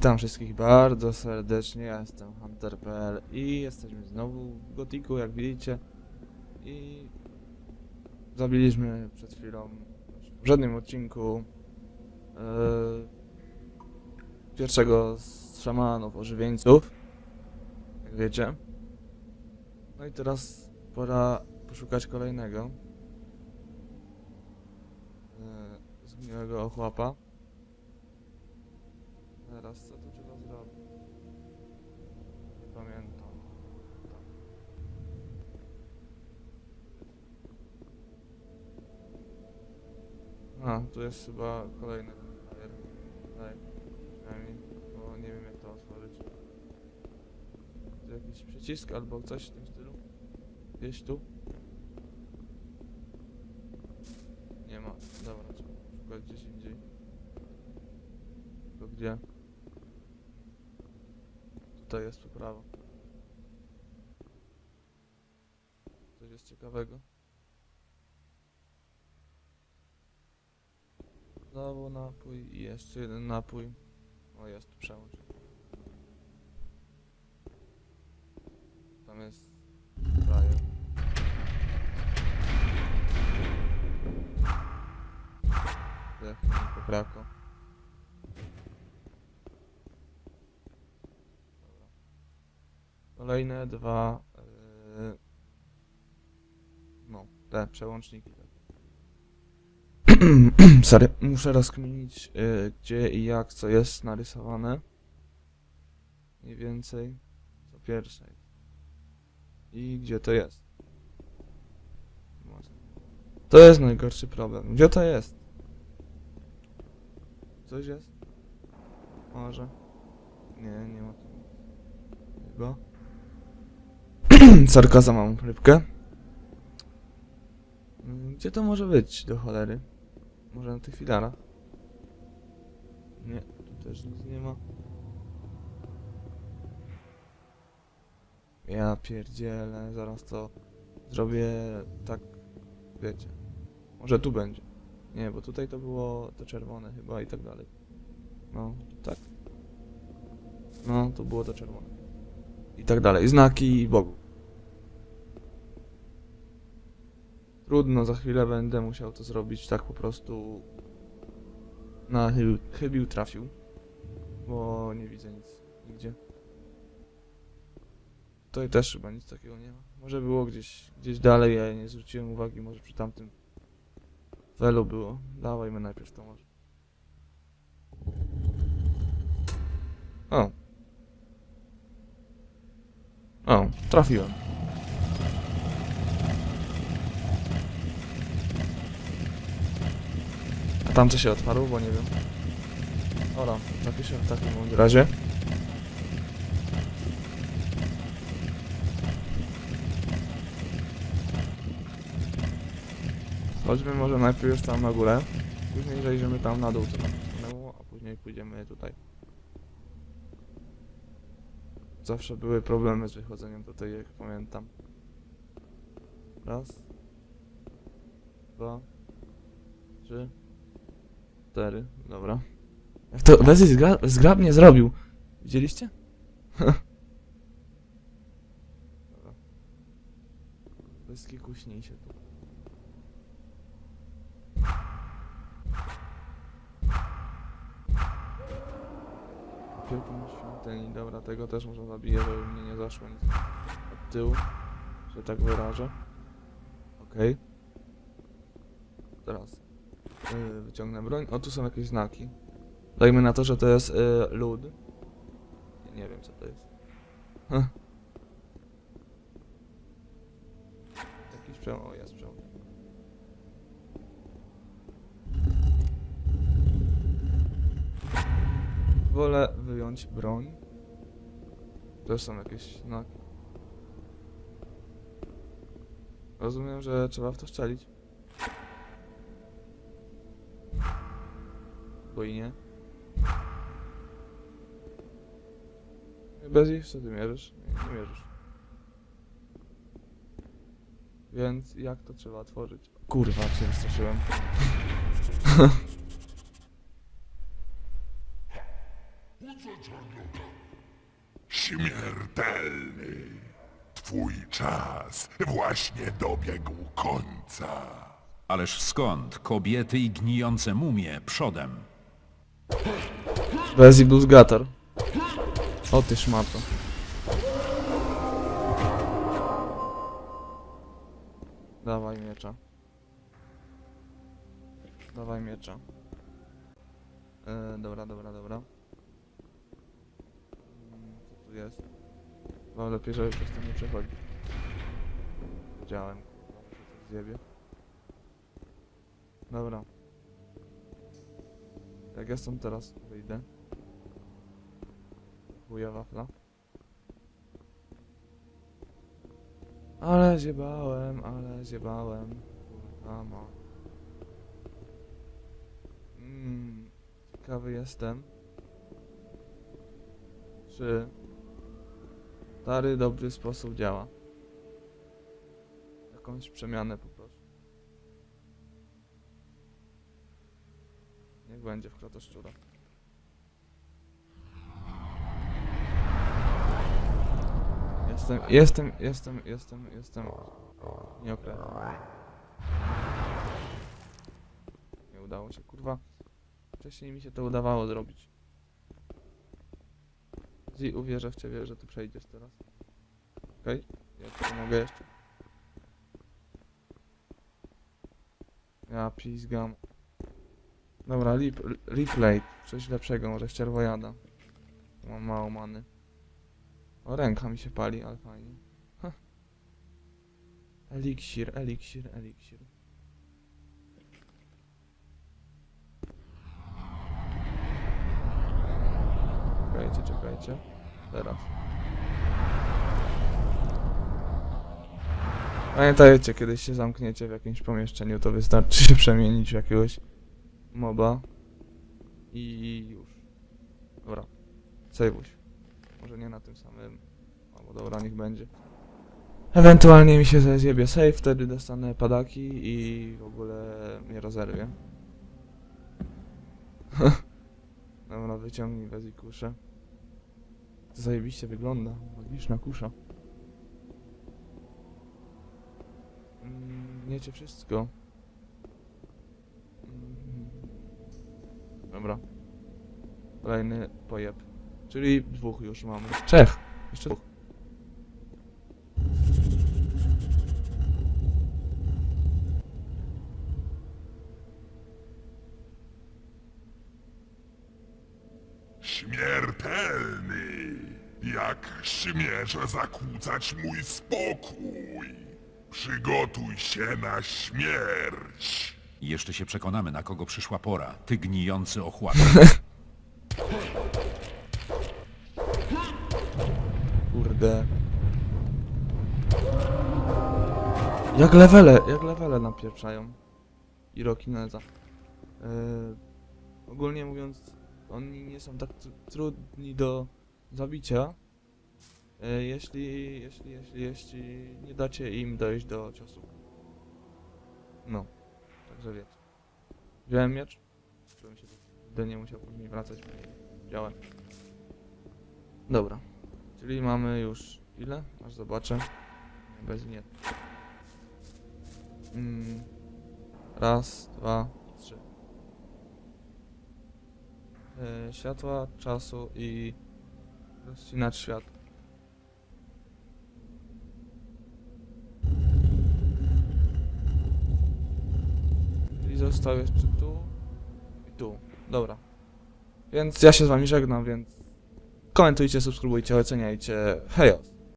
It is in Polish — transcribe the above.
Witam wszystkich bardzo serdecznie, ja jestem Hunter.pl i jesteśmy znowu w Gotiku, jak widzicie. I zabiliśmy przed chwilą w poprzednim odcinku e, pierwszego z szamanów ożywieńców, jak wiecie. No i teraz pora poszukać kolejnego e, zgniłego ochłapa. Teraz co tu trzeba zrobić? Nie pamiętam. Tak. A, tu jest chyba kolejny frajer. Tutaj, przynajmniej, bo nie wiem jak to otworzyć. Tu jakiś przycisk albo coś w tym stylu? Gdzieś tu? Nie ma. Dobra, trzeba szukać gdzieś indziej. To gdzie? Tutaj jest tu prawo. Coś jest ciekawego. Znowu napój i jeszcze jeden napój. O, jest tu przełącz. Tam jest frajer. Zdechnij pokrako. Kolejne dwa. Yy, no, te przełączniki. Tak. Sorry, muszę rozkminić yy, gdzie i jak co jest narysowane. Mniej więcej. Co pierwsze jest. I gdzie to jest. To jest najgorszy problem. Gdzie to jest? Coś jest? Może. Nie, nie ma tu. Chyba. Sarka za małą rybkę. Mm, Gdzie to może być do cholery? Może na tych filarach? Nie, tu też nic nie ma. Ja pierdzielę, zaraz to zrobię tak, wiecie. Może tu będzie. Nie, bo tutaj to było to czerwone chyba i tak dalej. No, tak. No, to było to czerwone. I tak dalej. Znaki Bogu. Trudno, za chwilę będę musiał to zrobić tak po prostu na chybił, chybił trafił. Bo nie widzę nic nigdzie. Tutaj też chyba nic takiego nie ma. Może było gdzieś, gdzieś dalej, ja nie zwróciłem uwagi, może przy tamtym Welu było. Dawajmy najpierw to może. O. O, trafiłem. Tam co się otwarło, bo nie wiem. Ora, napiszę w takim razie. Chodźmy może najpierw tam na górę. Później zejdziemy tam na dół, co a później pójdziemy tutaj. Zawsze były problemy z wychodzeniem tutaj, jak pamiętam. Raz. Dwa. Trzy. Cztery. Dobra. Jak to Wesley zgra zgrabnie zrobił. Widzieliście? Dobra. Bez kiku śnij się tu. Wielką świątyni, dobra, tego też może zabiję, żeby mnie nie zaszło nic od tyłu, że tak wyrażę. Okej. Teraz yy, wyciągnę broń. O, tu są jakieś znaki. Dajmy na to, że to jest lód. Nie, nie wiem, co to jest. Huh. Jakiś przełom, o, jest przełom. Wolę wyjąć broń. Też są jakieś znaki. Rozumiem, że trzeba w to szczelić. Bo i nie. Bez ich, co ty mierzysz? Nie, nie mierzysz. Więc jak to trzeba otworzyć? Kurwa, się wystraszyłem. Śmiertelny. Twój czas właśnie dobiegł końca. Ależ skąd? Kobiety i gnijące mumie przodem. Vezibusgator. O ty szmato. Dawaj miecza. Dawaj miecza. E, dobra, dobra, dobra. Mm, Co tu jest? Chyba lepiej, żeby przez to nie przechodzić. Wiedziałem, kurwa, że to zjebie. Dobra. Jak ja stąd teraz wyjdę? Chuja wafla. Ale zjebałem, ale zjebałem. Kurwa ma. Mm, ciekawy jestem. Czy stary dobry sposób działa? Jakąś przemianę poproszę. Będzie w krotoszczura. Jestem, jestem, jestem, jestem, jestem nieokrętny. Nie udało się, kurwa. Wcześniej mi się to udawało zrobić. Zi, uwierzę w ciebie, że ty przejdziesz teraz. Okej? Ja ci jeszcze. Ja pizgam. Dobra, lip. Coś lepszego, może ścierwojada. Mam mało many. O, ręka mi się pali, ale fajnie. Ha. Eliksir, eliksir, eliksir. Czekajcie, czekajcie. Teraz. Pamiętajcie, kiedy się zamkniecie w jakimś pomieszczeniu, to wystarczy się przemienić w jakiegoś moba i już. Dobra. Sejwuś. Może nie na tym samym. Albo dobra, niech będzie. Ewentualnie mi się zjebie save, wtedy dostanę padaki i w ogóle mnie rozerwie. dobra, wyciągnij wezikuszę. To zajebiście wygląda. Magiczna kusza. Mm, Wiecie wszystko. Dobra. Kolejny pojeb. Czyli dwóch już mamy. Trzech. Jeszcze dwóch. Śmiertelny. Jak śmiesz zakłócać mój spokój? Przygotuj się na śmierć. Jeszcze się przekonamy, na kogo przyszła pora. Ty gnijący ochłap. Kurde. Jak levele, jak levele napieprzają. I Rokineza. Yy, ogólnie mówiąc, oni nie są tak tr- trudni do zabicia. Yy, jeśli, jeśli, jeśli, jeśli nie dacie im dojść do ciosu. No, także wiecie. Wziąłem miecz, żebym się do nie musiał później wracać. Wziąłem. Dobra. Czyli mamy już ile? Aż zobaczę. Bez nie. Mm. Raz, dwa, trzy. Yy, światła, czasu i rozcinacz świat. Czyli został jeszcze tu i tu. Dobra. Więc ja się z wami żegnam, więc komentujcie, subskrybujcie, oceniajcie. Hejos!